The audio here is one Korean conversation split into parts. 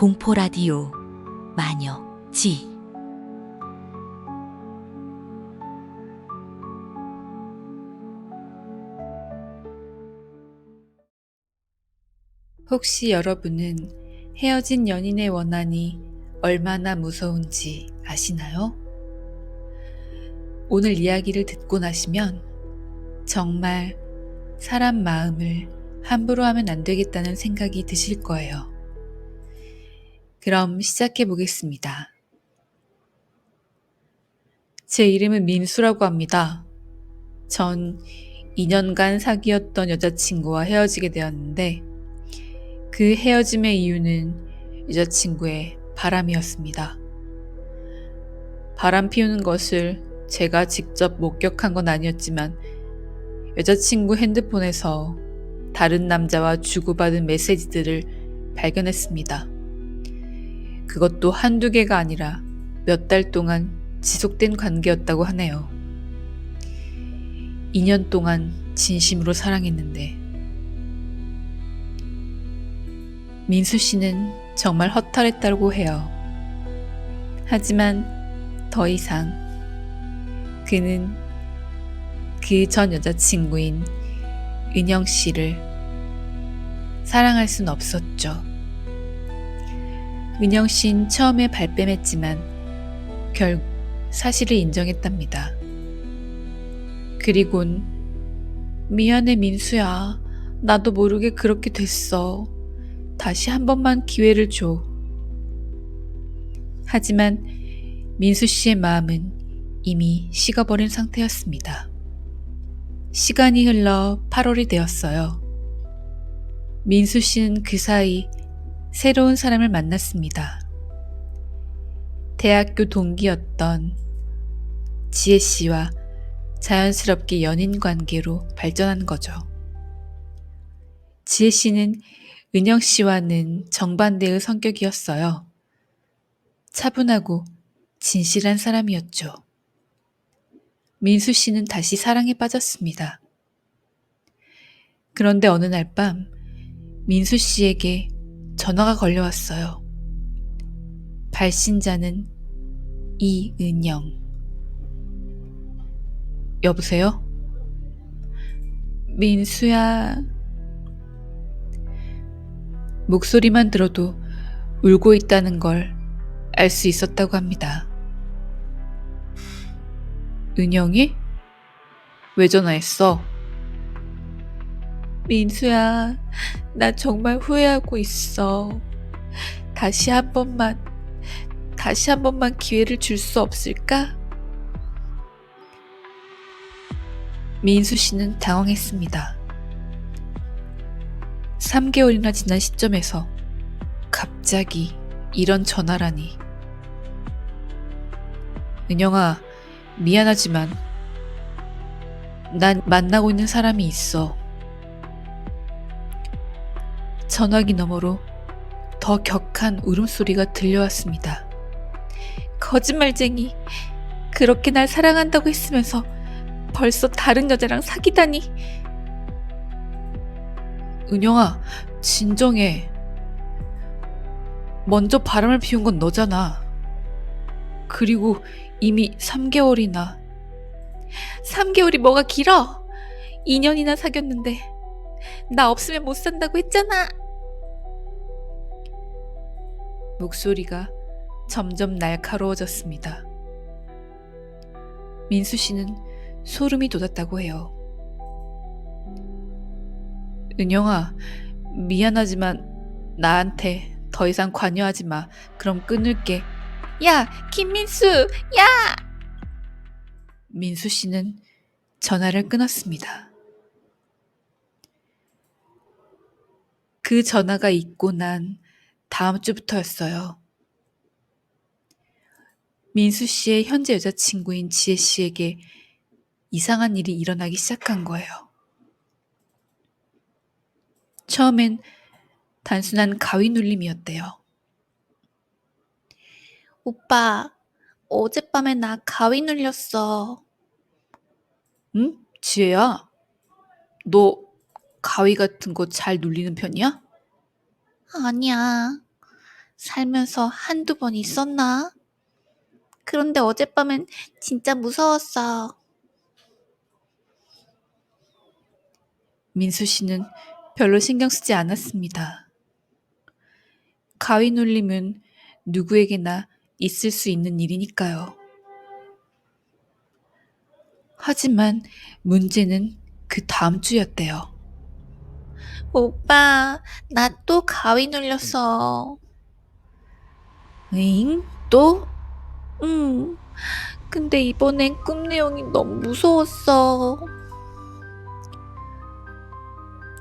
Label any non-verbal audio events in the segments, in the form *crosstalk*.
공포 라디오 마녀 지 혹시 여러분은 헤어진 연인의 원한이 얼마나 무서운지 아시나요? 오늘 이야기를 듣고 나시면 정말 사람 마음을 함부로 하면 안 되겠다는 생각이 드실 거예요. 그럼 시작해 보겠습니다. 제 이름은 민수라고 합니다. 전 2년간 사귀었던 여자친구와 헤어지게 되었는데 그 헤어짐의 이유는 여자친구의 바람이었습니다. 바람 피우는 것을 제가 직접 목격한 건 아니었지만 여자친구 핸드폰에서 다른 남자와 주고받은 메시지들을 발견했습니다. 그것도 한두 개가 아니라 몇 달 동안 지속된 관계였다고 하네요. 2년 동안 진심으로 사랑했는데 민수 씨는 정말 허탈했다고 해요. 하지만 더 이상 그는 그 전 여자친구인 은영 씨를 사랑할 순 없었죠. 은영 씨는 처음에 발뺌했지만 결국 사실을 인정했답니다. 그리곤 미안해 민수야. 나도 모르게 그렇게 됐어. 다시 한 번만 기회를 줘. 하지만 민수 씨의 마음은 이미 식어버린 상태였습니다. 시간이 흘러 8월이 되었어요. 민수 씨는 그 사이 새로운 사람을 만났습니다. 대학교 동기였던 지혜 씨와 자연스럽게 연인 관계로 발전한 거죠. 지혜 씨는 은영 씨와는 정반대의 성격이었어요. 차분하고 진실한 사람이었죠. 민수 씨는 다시 사랑에 빠졌습니다. 그런데 어느 날 밤 민수 씨에게 전화가 걸려왔어요. 발신자는 이은영. 여보세요? 민수야. 목소리만 들어도 울고 있다는 걸 알 수 있었다고 합니다. 은영이? 왜 전화했어? 민수야, 나 정말 후회하고 있어. 다시 한 번만, 다시 한 번만 기회를 줄 수 없을까? 민수 씨는 당황했습니다. 3개월이나 지난 시점에서 갑자기 이런 전화라니. 은영아, 미안하지만 난 만나고 있는 사람이 있어. 전화기 너머로 더 격한 울음소리가 들려왔습니다. 거짓말쟁이. 그렇게 날 사랑한다고 했으면서 벌써 다른 여자랑 사귀다니. 은영아, 진정해. 먼저 바람을 피운 건 너잖아. 그리고 이미 3개월이나. 3개월이 뭐가 길어? 2년이나 사귀었는데. 나 없으면 못 산다고 했잖아. 목소리가 점점 날카로워졌습니다. 민수 씨는 소름이 돋았다고 해요. 은영아, 미안하지만 나한테 더 이상 관여하지 마. 그럼 끊을게. 야, 김민수! 야! 민수 씨는 전화를 끊었습니다. 그 전화가 있고 난 다음 주부터였어요. 민수 씨의 현재 여자친구인 지혜 씨에게 이상한 일이 일어나기 시작한 거예요. 처음엔 단순한 가위 눌림이었대요. 오빠, 어젯밤에 나 가위 눌렸어. 응? 지혜야, 너 가위 같은 거 잘 눌리는 편이야? 아니야. 살면서 한두 번 있었나? 그런데 어젯밤엔 진짜 무서웠어. 민수 씨는 별로 신경 쓰지 않았습니다. 가위 눌림은 누구에게나 있을 수 있는 일이니까요. 하지만 문제는 그 다음 주였대요. 오빠, 나 또 가위 눌렸어. 응? 또? 응. 근데 이번엔 꿈 내용이 너무 무서웠어.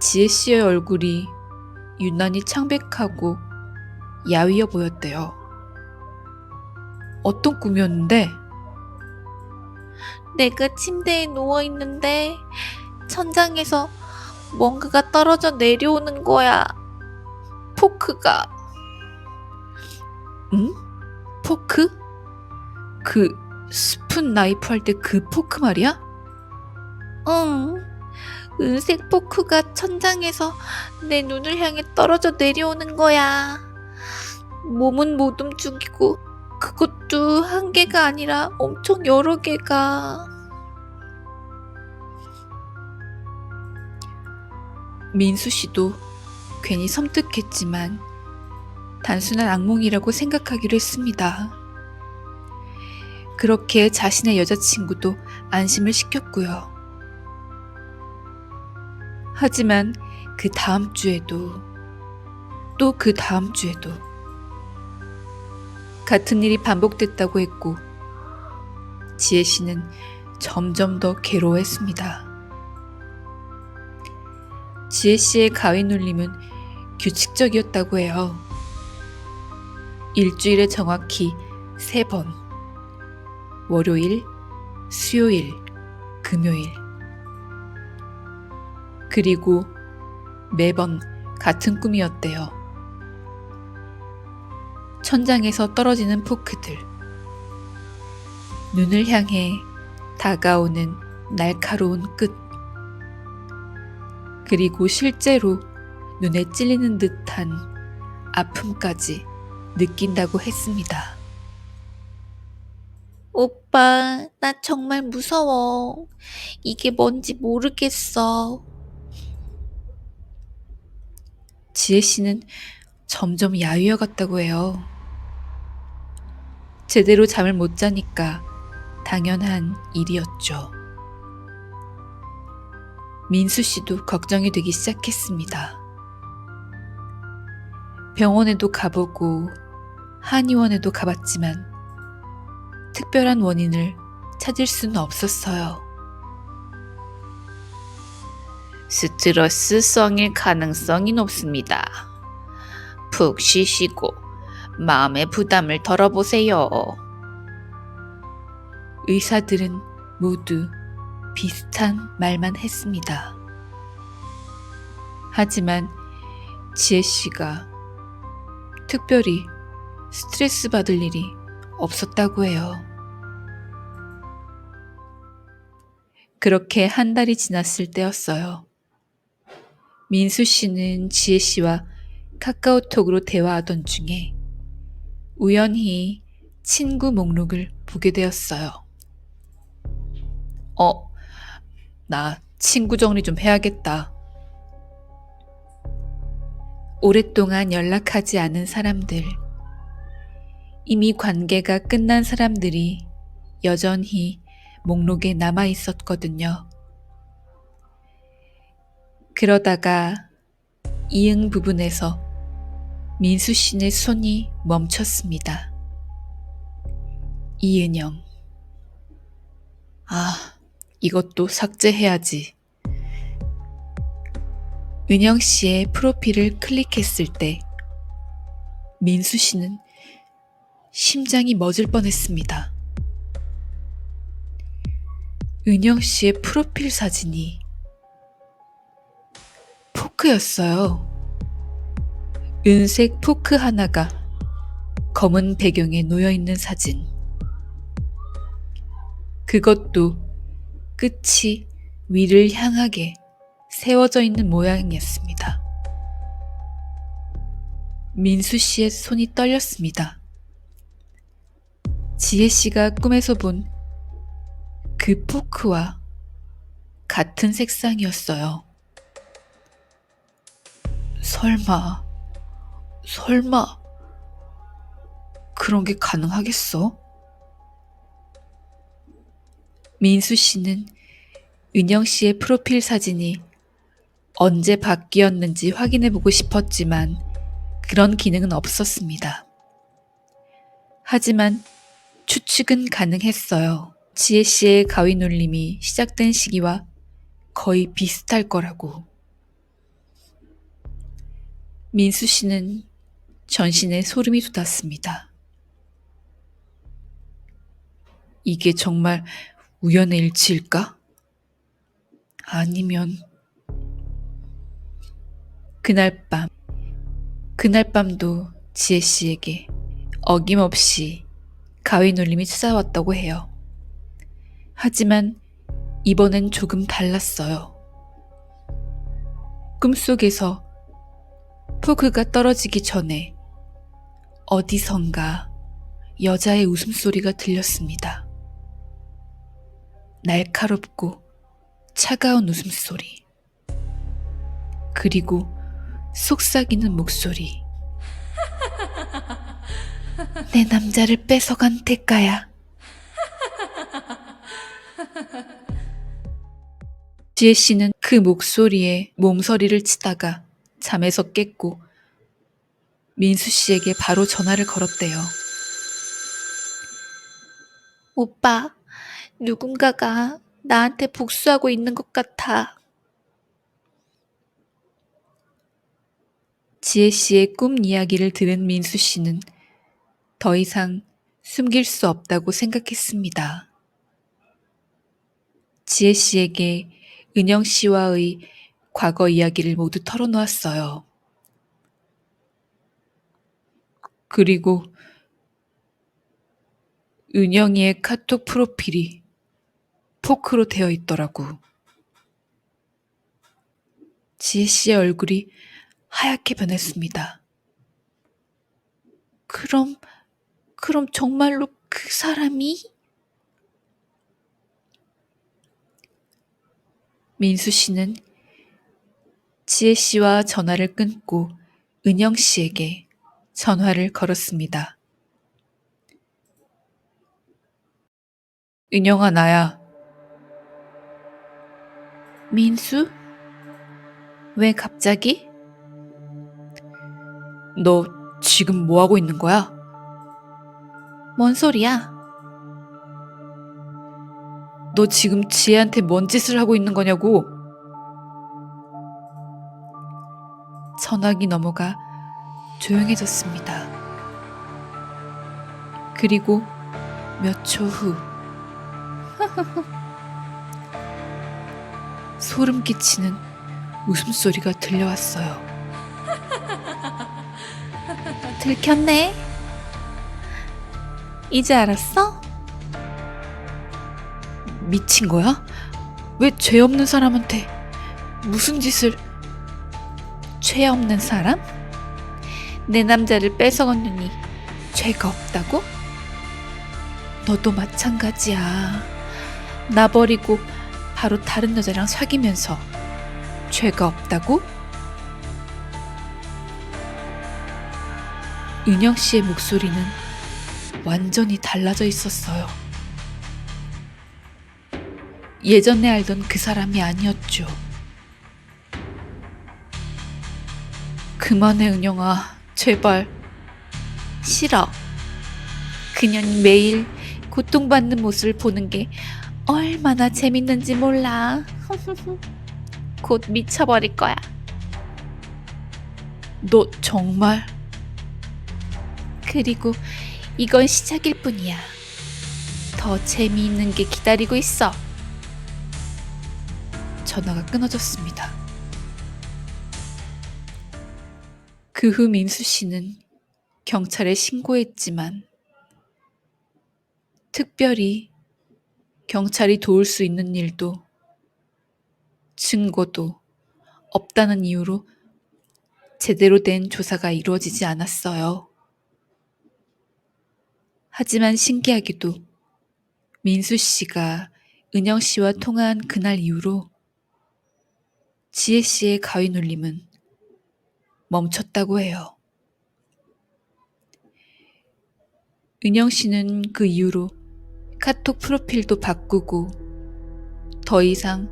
지혜 씨의 얼굴이 유난히 창백하고 야위어 보였대요. 어떤 꿈이었는데? 내가 침대에 누워 있는데 천장에서 뭔가가 떨어져 내려오는 거야. 포크가. 응? 포크? 그 스푼 나이프 할 때 그 포크 말이야? 응. 은색 포크가 천장에서 내 눈을 향해 떨어져 내려오는 거야. 몸은 못 움직이고 그것도 한 개가 아니라 엄청 여러 개가. 민수 씨도 괜히 섬뜩했지만 단순한 악몽이라고 생각하기로 했습니다. 그렇게 자신의 여자친구도 안심을 시켰고요. 하지만 그 다음 주에도 또 그 다음 주에도 같은 일이 반복됐다고 했고 지혜 씨는 점점 더 괴로워했습니다. 지혜 씨의 가위 눌림은 규칙적이었다고 해요. 일주일에 정확히 세 번. 월요일, 수요일, 금요일. 그리고 매번 같은 꿈이었대요. 천장에서 떨어지는 포크들. 눈을 향해 다가오는 날카로운 끝. 그리고 실제로 눈에 찔리는 듯한 아픔까지 느낀다고 했습니다. 오빠, 나 정말 무서워. 이게 뭔지 모르겠어. 지혜 씨는 점점 야위어 같다고 해요. 제대로 잠을 못 자니까 당연한 일이었죠. 민수 씨도 걱정이 되기 시작했습니다. 병원에도 가보고 한의원에도 가봤지만 특별한 원인을 찾을 수는 없었어요. 스트레스성일 가능성이 높습니다. 푹 쉬시고 마음의 부담을 덜어보세요. 의사들은 모두 비슷한 말만 했습니다. 하지만 지혜 씨가 특별히 스트레스 받을 일이 없었다고 해요. 그렇게 한 달이 지났을 때였어요. 민수 씨는 지혜 씨와 카카오톡으로 대화하던 중에 우연히 친구 목록을 보게 되었어요. 어, 나 친구 정리 좀 해야겠다. 오랫동안 연락하지 않은 사람들, 이미 관계가 끝난 사람들이 여전히 목록에 남아 있었거든요. 그러다가 이응 부분에서 민수 씨의 손이 멈췄습니다. 이은영. 아, 이것도 삭제해야지. 은영 씨의 프로필을 클릭했을 때 민수 씨는 심장이 멎을 뻔했습니다. 은영 씨의 프로필 사진이 포크였어요. 은색 포크 하나가 검은 배경에 놓여 있는 사진. 그것도 끝이 위를 향하게 세워져 있는 모양이었습니다. 민수 씨의 손이 떨렸습니다. 지혜 씨가 꿈에서 본 그 포크와 같은 색상이었어요. 설마, 설마, 그런 게 가능하겠어? 민수 씨는 은영 씨의 프로필 사진이 언제 바뀌었는지 확인해 보고 싶었지만 그런 기능은 없었습니다. 하지만 추측은 가능했어요. 지혜 씨의 가위 눌림이 시작된 시기와 거의 비슷할 거라고. 민수 씨는 전신에 소름이 돋았습니다. 이게 정말 우연의 일치일까? 아니면 그날 밤 그날 밤도 지혜 씨에게 어김없이 가위 눌림이 찾아왔다고 해요. 하지만 이번엔 조금 달랐어요. 꿈속에서 포크가 떨어지기 전에 어디선가 여자의 웃음소리가 들렸습니다. 날카롭고 차가운 웃음소리. 그리고 속삭이는 목소리. *laughs* 내 남자를 뺏어간 대가야. 지혜 씨는 그 목소리에 몸서리를 치다가 잠에서 깼고 민수 씨에게 바로 전화를 걸었대요. 오빠, 누군가가 나한테 복수하고 있는 것 같아. 지혜 씨의 꿈 이야기를 들은 민수 씨는 더 이상 숨길 수 없다고 생각했습니다. 지혜 씨에게 은영 씨와의 과거 이야기를 모두 털어놓았어요. 그리고 은영이의 카톡 프로필이 포크로 되어 있더라고. 지혜 씨의 얼굴이 하얗게 변했습니다. 그럼, 그럼 정말로 그 사람이? 민수 씨는 지혜 씨와 전화를 끊고 은영 씨에게 전화를 걸었습니다. 은영아, 나야. 민수? 왜 갑자기? 너 지금 뭐 하고 있는 거야? 뭔 소리야? 너 지금 지혜한테 뭔 짓을 하고 있는 거냐고? 전화기 넘어가 조용해졌습니다. 그리고 몇 초 후, *laughs* 소름 끼치는 웃음소리가 들려왔어요. *laughs* 들켰네. 이제 알았어? 미친 거야? 왜 죄 없는 사람한테 무슨 짓을 죄 없는 사람? 내 남자를 뺏어갔느니 죄가 없다고? 너도 마찬가지야. 나 버리고 바로 다른 여자랑 사귀면서 죄가 없다고? 은영 씨의 목소리는 완전히 달라져 있었어요. 예전에 알던 그 사람이 아니었죠. 그만해, 은영아. 제발. 싫어. 그년이 매일 고통받는 모습을 보는 게 얼마나 재밌는지 몰라. 곧 미쳐버릴 거야. 너 정말 그리고 이건 시작일 뿐이야. 더 재미있는 게 기다리고 있어. 전화가 끊어졌습니다. 그 후 민수 씨는 경찰에 신고했지만 특별히 경찰이 도울 수 있는 일도 증거도 없다는 이유로 제대로 된 조사가 이루어지지 않았어요. 하지만 신기하게도 민수 씨가 은영 씨와 통화한 그날 이후로 지혜 씨의 가위 눌림은 멈췄다고 해요. 은영 씨는 그 이후로 카톡 프로필도 바꾸고 더 이상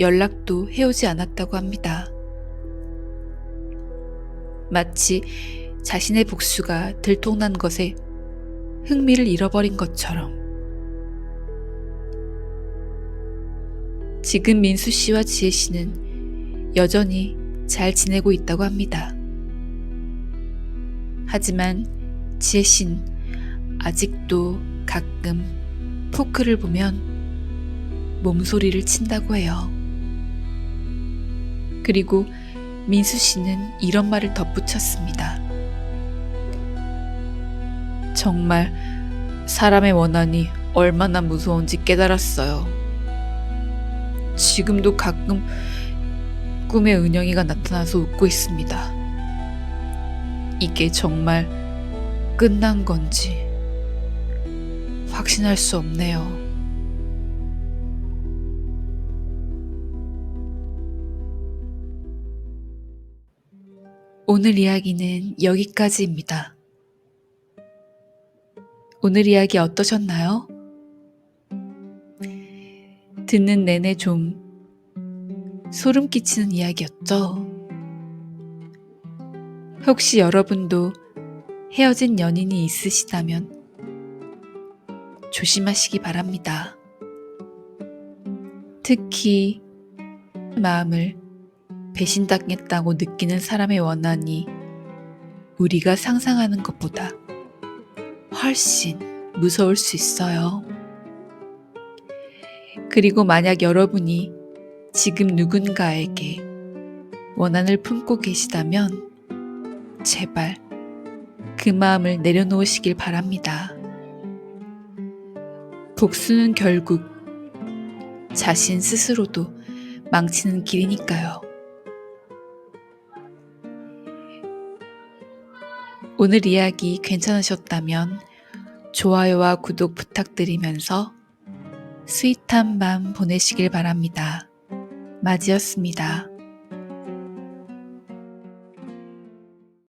연락도 해오지 않았다고 합니다. 마치 자신의 복수가 들통난 것에 흥미를 잃어버린 것처럼. 지금 민수 씨와 지혜 씨는 여전히 잘 지내고 있다고 합니다. 하지만 지혜 씨는 아직도 가끔 포크를 보면 몸소리를 친다고 해요. 그리고 민수 씨는 이런 말을 덧붙였습니다. 정말 사람의 원한이 얼마나 무서운지 깨달았어요. 지금도 가끔 꿈에 은영이가 나타나서 웃고 있습니다. 이게 정말 끝난 건지 확신할 수 없네요. 오늘 이야기는 여기까지입니다. 오늘 이야기 어떠셨나요? 듣는 내내 좀 소름 끼치는 이야기였죠? 혹시 여러분도 헤어진 연인이 있으시다면 조심하시기 바랍니다. 특히 마음을 배신당했다고 느끼는 사람의 원한이 우리가 상상하는 것보다 훨씬 무서울 수 있어요. 그리고 만약 여러분이 지금 누군가에게 원한을 품고 계시다면 제발 그 마음을 내려놓으시길 바랍니다. 복수는 결국 자신 스스로도 망치는 길이니까요. 오늘 이야기 괜찮으셨다면 좋아요와 구독 부탁드리면서 스윗한 밤 보내시길 바랍니다. 맞이였습니다.